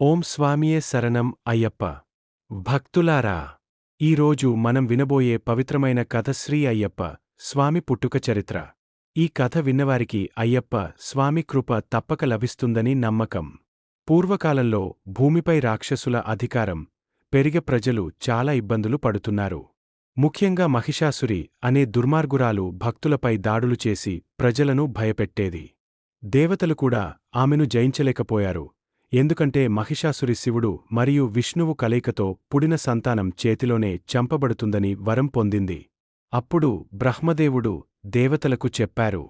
ఓం స్వామియే శరణం అయ్యప్ప. భక్తులారా ఈరోజు మనం వినబోయే పవిత్రమైన కథ శ్రీ అయ్యప్ప స్వామి పుట్టుక చరిత్ర. ఈ కథ విన్నవారికి అయ్యప్ప స్వామి కృప తప్పక లభిస్తుందని నమ్మకం. పూర్వకాలంలో భూమిపై రాక్షసుల అధికారం పెరిగ ప్రజలు చాలా ఇబ్బందులు పడుతున్నారు. ముఖ్యంగా మహిషాసురి అనే దుర్మార్గురాలు భక్తులపై దాడులు చేసి ప్రజలను భయపెట్టేది. దేవతలు కూడా ఆమెను జయించలేకపోయారు. ఎందుకంటే మహిషాసురి శివుడు మరియు విష్ణువు కలయికతో పుడిన సంతానం చేతిలోనే చంపబడుతుందని వరం పొందింది. అప్పుడు బ్రహ్మదేవుడు దేవతలకు చెప్పారు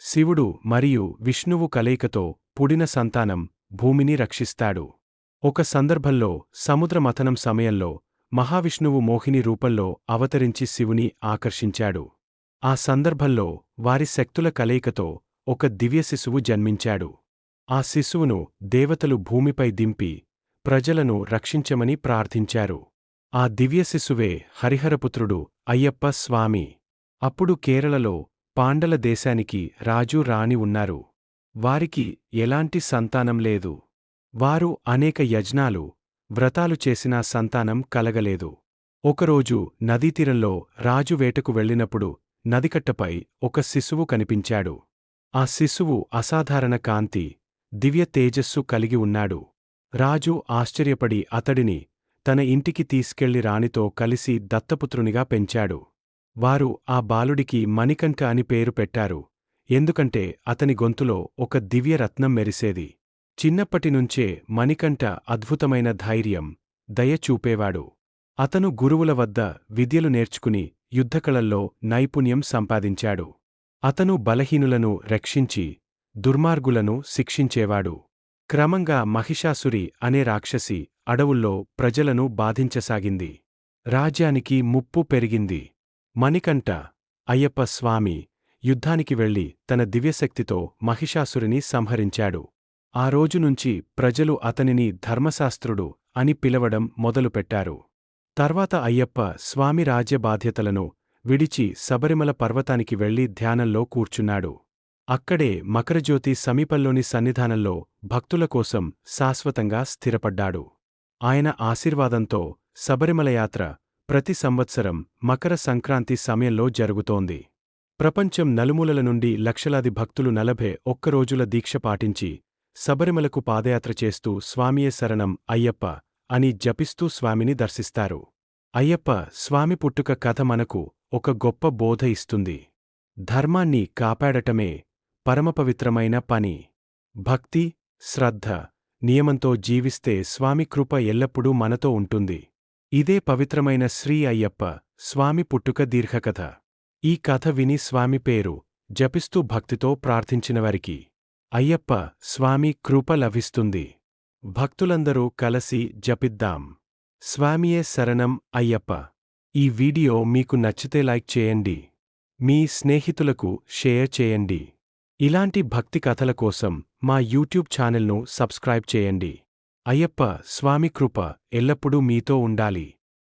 శివుడు మరియు విష్ణువు కలయికతో పుడిన సంతానం భూమిని రక్షిస్తాడు. ఒక సందర్భంలో సముద్రమథనం సమయంలో మహావిష్ణువు మోహిని రూపంలో అవతరించి శివుని ఆకర్షించాడు. ఆ సందర్భంలో వారి శక్తుల కలయికతో ఒక దివ్యశిశువు జన్మించాడు. ఆ శిశువును దేవతలు భూమిపై దింపి ప్రజలను రక్షించమని ప్రార్థించారు. ఆ దివ్య శిశువే హరిహరపుత్రుడు అయ్యప్ప స్వామి. అప్పుడు కేరళలో పాండల దేశానికి రాజు రాణి ఉన్నారు. వారికి ఎలాంటి సంతానం లేదు. వారు అనేక యజ్ఞాలు వ్రతాలు చేసినా సంతానం కలగలేదు. ఒకరోజు నదీతీరంలో రాజు వేటకు వెళ్ళినప్పుడు నదికట్టపై ఒక శిశువు కనిపించాడు. ఆ శిశువు అసాధారణ కాంతి దివ్య తేజస్సు కలిగి ఉన్నాడు. రాజు ఆశ్చర్యపడి అతడిని తన ఇంటికి తీసుకెళ్ళి రాణితో కలిసి దత్తపుత్రునిగా పెంచాడు. వారు ఆ బాలుడికి మణికంఠ అని పేరు పెట్టారు. ఎందుకంటే అతని గొంతులో ఒక దివ్యరత్నం మెరిసేది. చిన్నప్పటినుంచే మణికంఠ అద్భుతమైన ధైర్యం దయ చూపేవాడు. అతను గురువుల వద్ద విద్యలు నేర్చుకుని యుద్ధకళల్లో నైపుణ్యం సంపాదించాడు. అతను బలహీనులను రక్షించి దుర్మార్గులను శిక్షించేవాడు. క్రమంగా మహిషాసురి అనే రాక్షసి అడవుల్లో ప్రజలను బాధించసాగింది. రాజ్యానికి ముప్పు పెరిగింది. మణికంఠ అయ్యప్ప స్వామి యుద్ధానికి వెళ్ళి తన దివ్యశక్తితో మహిషాసురిని సంహరించాడు. ఆ రోజునుంచి ప్రజలు అతనిని ధర్మశాస్త్రుడు అని పిలవడం మొదలుపెట్టారు. తర్వాత అయ్యప్ప స్వామి రాజ్య బాధ్యతలను విడిచి శబరిమల పర్వతానికి వెళ్ళి ధ్యానంలో కూర్చున్నాడు. అక్కడే మకరజ్యోతి సమీపంలోని సన్నిధానంలో భక్తుల కోసం శాశ్వతంగా స్థిరపడ్డాడు. ఆయన ఆశీర్వాదంతో శబరిమలయాత్ర ప్రతి సంవత్సరం మకర సంక్రాంతి సమయంలో జరుగుతోంది. ప్రపంచం నలుమూలల నుండి లక్షలాది భక్తులు నలభై ఒక్కరోజుల దీక్ష పాటించి శబరిమలకు పాదయాత్ర చేస్తూ స్వామియే శరణం అయ్యప్ప అని జపిస్తూ స్వామిని దర్శిస్తారు. అయ్యప్ప స్వామి పుట్టుక కథ మనకు ఒక గొప్ప బోధ ఇస్తుంది. ధర్మాన్ని కాపాడటమే పరమపవిత్రమైన పని భక్తి శ్రద్ధ నియమంతో జీవిస్తే స్వామి కృప ఎల్లప్పుడూ మనతో ఉంటుంది. ఇదే పవిత్రమైన శ్రీ అయ్యప్ప స్వామి పుట్టుక దీర్ఘకథ. ఈ కథ విని స్వామి పేరు జపిస్తూ భక్తితో ప్రార్థించినవారికి అయ్యప్ప స్వామి కృప లభిస్తుంది. భక్తులందరూ కలసి జపిద్దాం. స్వామియే శరణం అయ్యప్ప. ఈ వీడియో మీకు నచ్చితే లైక్ చేయండి. మీ స్నేహితులకు షేర్ చేయండి. ఇలాంటి భక్తి కథల కోసం మా యూట్యూబ్ ఛానల్ను సబ్స్క్రైబ్ చేయండి. అయ్యప్ప స్వామి కృప ఎల్లప్పుడూ మీతో ఉండాలి.